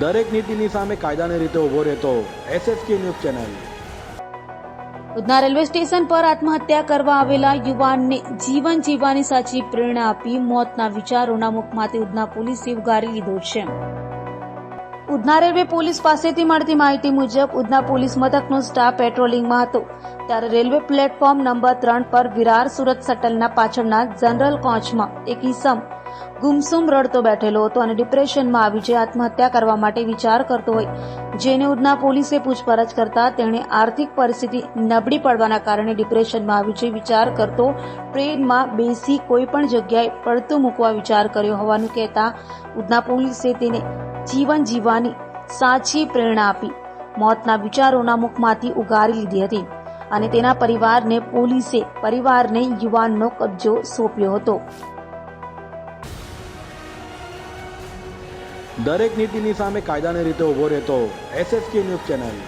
દરેક નીતિની સામે કાયદાની રીતે ઊભો રહેતો SSK news channel. Udhna railway station પર આત્મહત્યા કરવા આવેલા યુવાનને જીવન જીવવાની સાચી પ્રેરણા આપી મોતના વિચારોના મુખમાંથી ઉધના પોલીસે ઉગારી લીધો છે. ઉધના રેલવે પોલીસ પાસેથી મળતી માહિતી મુજબ, ઉધના પોલીસ મથકનો સ્ટાફ પેટ્રોલિંગમાં હતો. ત્યારે રેલવે પ્લેટફોર્મ નંબર ત્રણ પર વિરાર સુરત શટલના પાછળના જનરલ કોચમાં એક ઈસમ ગુમસુમ રડતો બેઠેલો હતો અને ડિપ્રેશનમાં આવી જે આત્મહત્યા કરવા માટે વિચાર કરતો હોય. જેને ઉધના પોલીસે પૂછપરછ કરતા તેણે આર્થિક પરિસ્થિતિ નબળી પડવાના કારણે ડિપ્રેશનમાં આવી જે વિચાર કરતો ટ્રેનમાં બેસી કોઈ પણ જગ્યાએ પડતું મૂકવા વિચાર કર્યો હોવાનું કહેતા ઉધના પોલીસે તેને જીવન જીવવાની સાચી પ્રેરણા આપી. મોતના વિચારોના મુખમાંથી ઉગારી લીધી હતી અને તેના પરિવારને પોલીસે, પરિવારને યુવાનનો કબજો સોંપ્યો હતો. દરેક નીતિની સામે કાયદાની રીતે ઊભો રહેતો એસએસકે ન્યૂઝ ચેનલ.